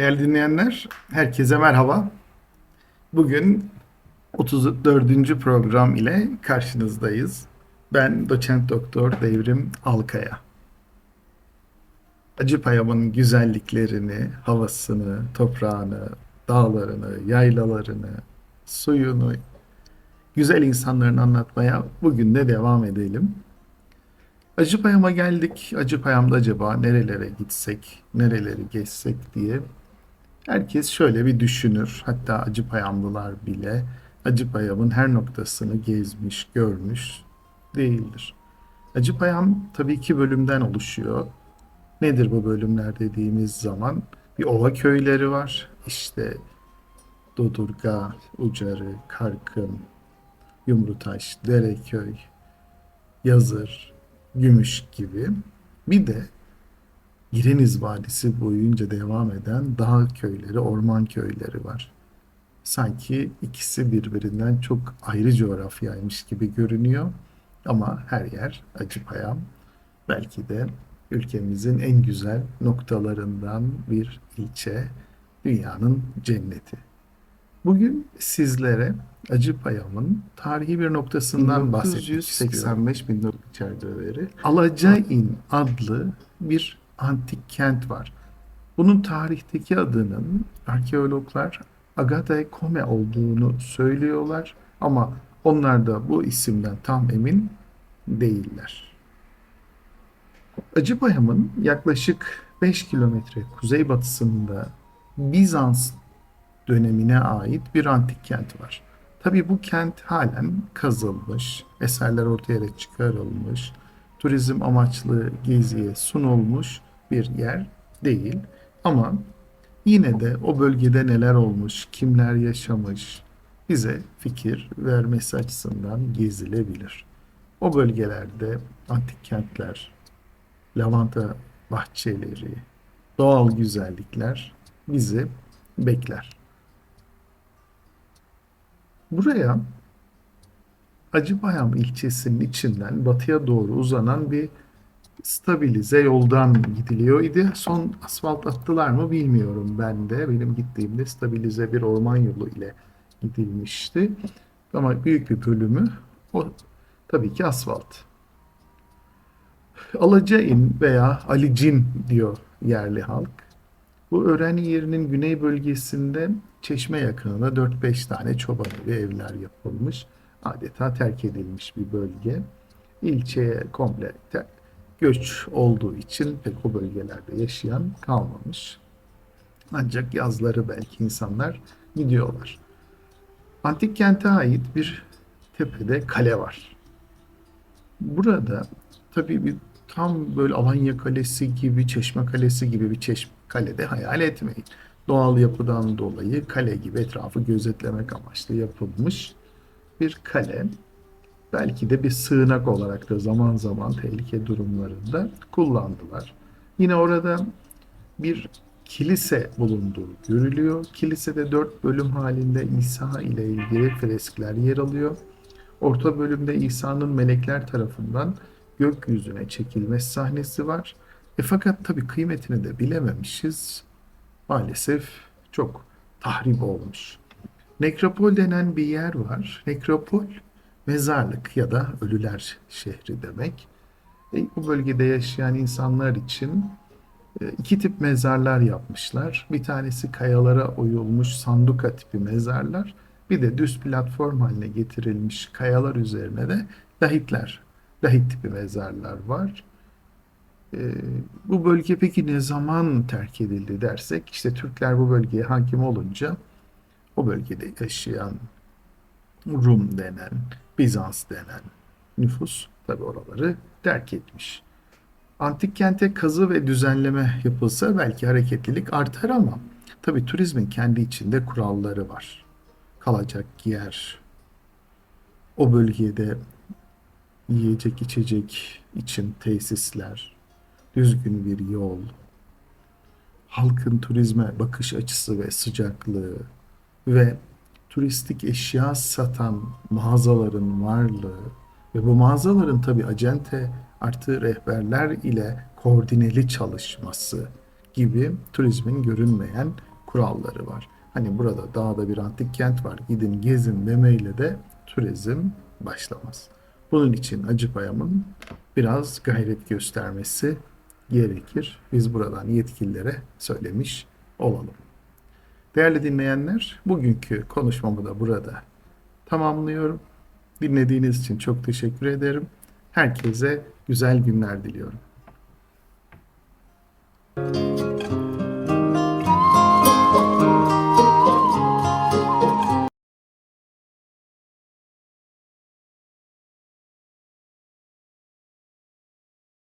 Değerli dinleyenler, herkese merhaba. Bugün 34. program ile karşınızdayız. Ben doçent doktor Devrim Alkaya. Acıpayam'ın güzelliklerini, havasını, toprağını, dağlarını, yaylalarını, suyunu, güzel insanlarını anlatmaya bugün de devam edelim. Acıpayam'a geldik. Acıpayam'da acaba nerelere gitsek, nereleri geçsek diye herkes şöyle bir düşünür. Hatta Acıpayamlılar bile Acıpayam'ın her noktasını gezmiş, görmüş değildir. Acıpayam tabii iki bölümden oluşuyor. Nedir bu bölümler dediğimiz zaman? Bir ova köyleri var. İşte Dodurga, Ucarı, Karkın, Yumrutaş, Dereköy, Yazır, Gümüş gibi. Bir de Gireniz Vadisi boyunca devam eden dağ köyleri, orman köyleri var. Sanki ikisi birbirinden çok ayrı coğrafyaymış gibi görünüyor. Ama her yer Acıpayam. Belki de ülkemizin en güzel noktalarından bir ilçe, dünyanın cenneti. Bugün sizlere Acıpayam'ın tarihi bir noktasından bahsedeceğiz. 85 bin yıllık çerçeveleri. Alacain adlı bir antik kent var. Bunun tarihteki adının arkeologlar Agate Kome olduğunu söylüyorlar ama onlar da bu isimden tam emin değiller. Acıpayam'ın yaklaşık 5 kilometre kuzeybatısında Bizans dönemine ait bir antik kent var. Tabii bu kent halen kazılmış, eserler ortaya çıkarılmış, turizm amaçlı geziye sunulmuş bir yer değil. Ama yine de o bölgede neler olmuş, kimler yaşamış bize fikir vermesi açısından gezilebilir. O bölgelerde antik kentler, lavanta bahçeleri, doğal güzellikler bizi bekler. Buraya Acıpayam ilçesinin içinden batıya doğru uzanan bir stabilize yoldan gidiliyor idi. Son asfalt attılar mı bilmiyorum ben de. Benim gittiğimde stabilize bir orman yolu ile gidilmişti. Ama büyük bir bölümü o tabii ki asfalt. Alacain veya Alicin diyor yerli halk. Bu öğrenci yerinin güney bölgesinde çeşme yakınında 4-5 tane çoban evi evler yapılmış. Adeta terk edilmiş bir bölge. İlçeye komple ter- göç olduğu için pek o bölgelerde yaşayan kalmamış. Ancak yazları belki insanlar gidiyorlar. Antik kente ait bir tepede kale var. Burada tabii bir tam böyle Alanya Kalesi gibi, Çeşme Kalesi gibi bir çeşme kalede hayal etmeyin. Doğal yapıdan dolayı kale gibi etrafı gözetlemek amaçlı yapılmış bir kale. Belki de bir sığınak olarak da zaman zaman tehlike durumlarında kullandılar. Yine orada bir kilise bulunduğu görülüyor. Kilisede dört bölüm halinde İsa ile ilgili freskler yer alıyor. Orta bölümde İsa'nın melekler tarafından gökyüzüne çekilmesi sahnesi var. E fakat tabii kıymetini de bilememişiz. Maalesef çok tahrip olmuş. Nekropol denen bir yer var. Nekropol mezarlık ya da ölüler şehri demek. E, bu bölgede yaşayan insanlar için e, iki tip mezarlar yapmışlar. Bir tanesi kayalara oyulmuş sanduka tipi mezarlar. Bir de düz platform haline getirilmiş kayalar üzerine de lahitler, lahit tipi mezarlar var. E, bu bölge peki ne zaman terk edildi dersek, işte Türkler bu bölgeye hakim olunca o bölgede yaşayan Rum denen, Bizans denen nüfus tabi oraları terk etmiş. Antik kente kazı ve düzenleme yapılsa belki hareketlilik artar ama tabi turizmin kendi içinde kuralları var. Kalacak yer, o bölgede yiyecek içecek için tesisler, düzgün bir yol, halkın turizme bakış açısı ve sıcaklığı ve turistik eşya satan mağazaların varlığı ve bu mağazaların tabi acente artı rehberler ile koordineli çalışması gibi turizmin görünmeyen kuralları var. Hani burada dağda bir antik kent var. Gidin gezin demeyle de turizm başlamaz. Bunun için Acıpayam'ın biraz gayret göstermesi gerekir. Biz buradan yetkililere söylemiş olalım. Değerli dinleyenler, bugünkü konuşmamı da burada tamamlıyorum. Dinlediğiniz için çok teşekkür ederim. Herkese güzel günler diliyorum. Müzik